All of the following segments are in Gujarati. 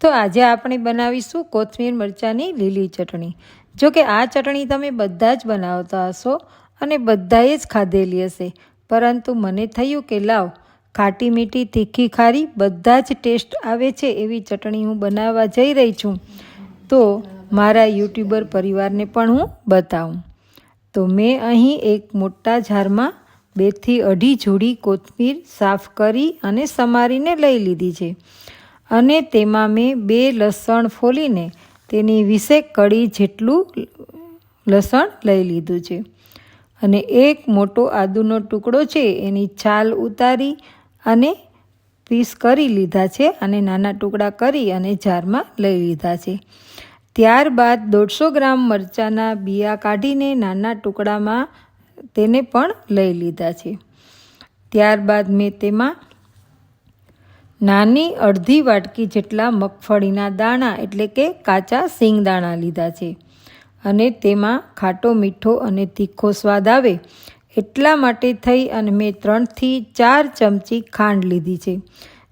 તો આજે આપણે બનાવીશું કોથમીર મરચાંની લીલી ચટણી. જો કે આ ચટણી તમે બધા જ બનાવતા હશો અને બધાએ જ ખાધેલી હશે. પરંતુ મને થયું કે લાવ, ખાટી મીઠી તીખી ખારી બધા જ ટેસ્ટ આવે છે એવી ચટણી હું બનાવવા જઈ રહી છું. તો મારા યુટ્યુબર પરિવારને પણ હું બતાવું. તો મેં અહીં એક મોટા જારમાં બેથી અઢી જોડી કોથમીર સાફ કરી અને સમારીને લઈ લીધી છે. અને તેમાં મેં બે લસણ ફોલીને તેની વીસેક કળી જેટલું લસણ લઈ લીધું છે. અને એક મોટો આદુનો ટુકડો છે એની છાલ ઉતારી અને પીસ કરી લીધા છે અને નાના ટુકડા કરી અને જારમાં લઈ લીધા છે. ત્યારબાદ દોઢસો ગ્રામ મરચાંના બિયા કાઢીને નાના ટુકડામાં તેને પણ લઈ લીધા છે. ત્યારબાદ મેં તેમાં નાની અડધી વાટકી જેટલા મગફળીના દાણા એટલે કે કાચા સિંગદાણા લીધા છે. અને તેમાં ખાટો મીઠો અને તીખો સ્વાદ આવે એટલા માટે થઈ અને મેં ત્રણથી ચાર ચમચી ખાંડ લીધી છે,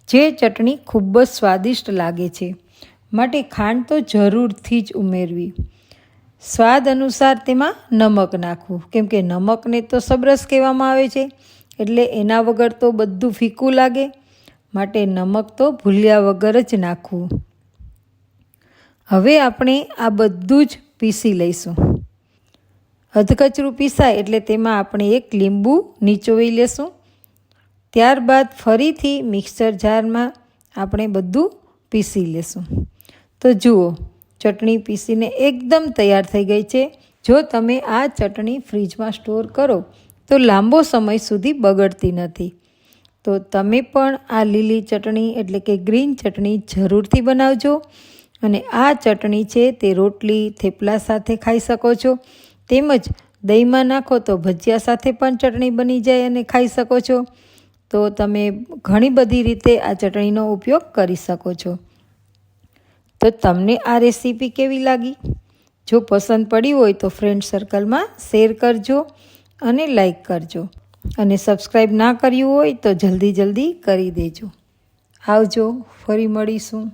જે ચટણી ખૂબ જ સ્વાદિષ્ટ લાગે છે. માટે ખાંડ તો જરૂરથી જ ઉમેરવી. સ્વાદ અનુસાર તેમાં નમક નાખવું. કેમ કે નમકને તો સબરસ કહેવામાં આવે છે, એટલે એના વગર તો બધું ફીકું લાગે. માટે નમક તો ભૂલ્યા વગર જ નાખવું. હવે આપણે આ બધું જ પીસી લઈશું. અધકચરું પીસાય એટલે તેમાં આપણે એક લીંબુ નીચોવી લેશું. ત્યારબાદ ફરીથી મિક્સર જારમાં આપણે બધું પીસી લેશું. તો જુઓ, ચટણી પીસીને એકદમ તૈયાર થઈ ગઈ છે. જો તમે આ ચટણી ફ્રીજમાં સ્ટોર કરો, તો લાંબો સમય સુધી બગડતી નથી. તો તમે પણ આ લીલી ચટણી એટલે કે ગ્રીન ચટણી જરૂરથી બનાવજો અને આ ચટણી છે તે રોટલી, થેપલા સાથે ખાઈ શકો છો. તેમજ દહીંમાં નાખો તો ભજીયા સાથે પણ ચટણી બની જાય અને ખાઈ શકો છો. તો તમે ઘણી બધી રીતે આ ચટણીનો ઉપયોગ કરી શકો છો. તો તમને આ રેસીપી કેવી લાગી? જો પસંદ પડી હોય તો ફ્રેન્ડ સર્કલમાં શેર કરજો અને લાઈક કરજો. અને સબસ્ક્રાઈબ ના કર્યું હોય તો જલ્દી જલ્દી કરી દેજો. આવજો ફરી મળીશું.